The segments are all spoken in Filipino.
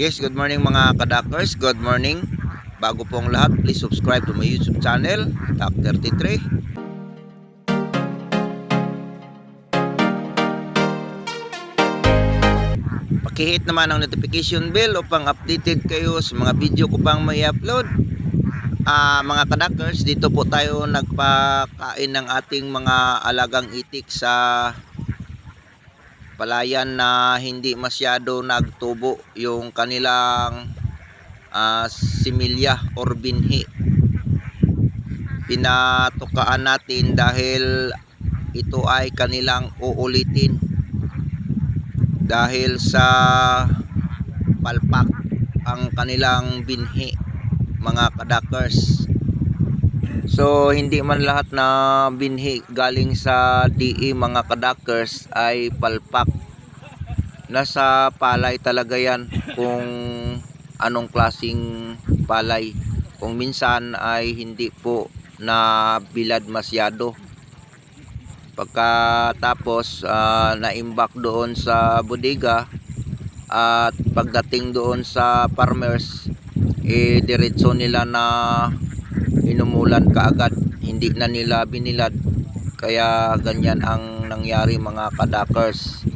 Yes, good morning mga kadakers. Good morning. Bago po ang lahat, please subscribe to my YouTube channel, Tak33. Pakihit naman ang notification bell upang updated kayo sa mga video ko pang may upload. Ah, mga kadakers, dito po tayo nagpakain ng ating mga alagang itik sa palayan na hindi masyado nagtubo yung kanilang ah, similya or binhi. Pinatukaan natin dahil ito ay kanilang uulitin dahil sa palpak ang kanilang binhi mga kadakers so hindi man lahat na binhi galing sa DE mga kadakers ay palpak. Nasa palay talaga yan kung anong klasing palay. Kung minsan ay hindi po na bilad masyado. Pagkatapos uh, naimbak doon sa bodega at pagdating doon sa farmers eh diretso nila na inumulan kaagad. Hindi na nila binilad. Kaya ganyan ang nangyari mga kadakers.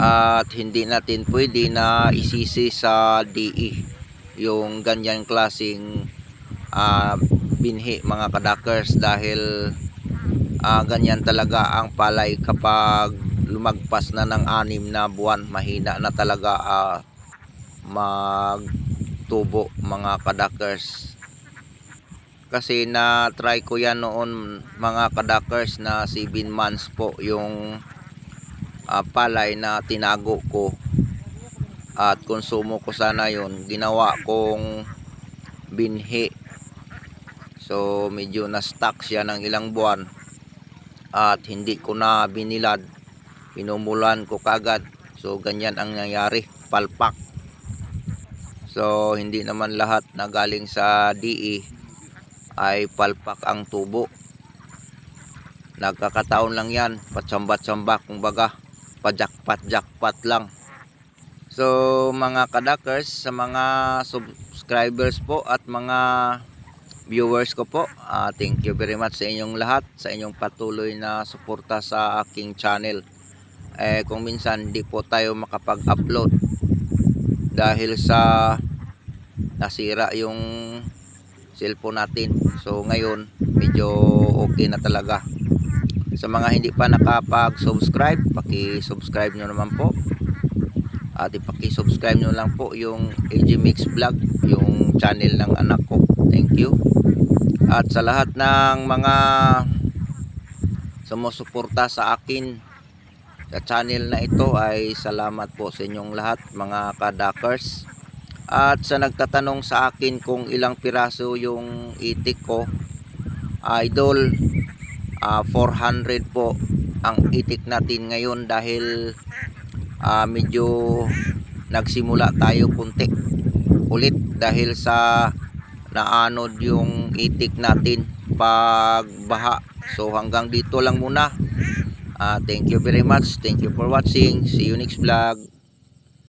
At hindi natin pwede na isisi sa DE yung ganyan klasing uh, binhi mga kadakers. Dahil uh, ganyan talaga ang palay kapag lumagpas na ng anim na buwan. Mahina na talaga uh, magtubo mga kadakers kasi na try ko yan noon mga kadakers na 7 months po yung uh, palay na tinago ko. At konsumo ko sana yon ginawa kong binhi. So medyo na stuck siya ng ilang buwan. At hindi ko na binilad. Pinumulan ko kagad. So ganyan ang nangyari. Palpak. So hindi naman lahat na galing sa DE ay palpak ang tubo nagkakataon lang yan patsambat-sambak kumbaga pajakpat-jakpat lang so mga kadakers sa mga subscribers po at mga viewers ko po. Uh, thank you very much sa inyong lahat, sa inyong patuloy na suporta sa aking channel. Eh, kung minsan di po tayo makapag-upload dahil sa nasira yung cellphone natin. So ngayon, medyo okay na talaga. Sa mga hindi pa nakapag-subscribe, paki-subscribe nyo naman po. At ipaki-subscribe nyo lang po yung AG Mix Vlog, yung channel ng anak ko. Thank you. At sa lahat ng mga sumusuporta sa akin sa channel na ito ay salamat po sa inyong lahat mga kadakers. At sa nagtatanong sa akin kung ilang piraso yung itik ko, idol, uh, 400 po ang itik natin ngayon dahil uh, medyo nagsimula tayo kunti ulit dahil sa naanod yung itik natin pag baha. So hanggang dito lang muna. Uh, thank you very much. Thank you for watching. See you next vlog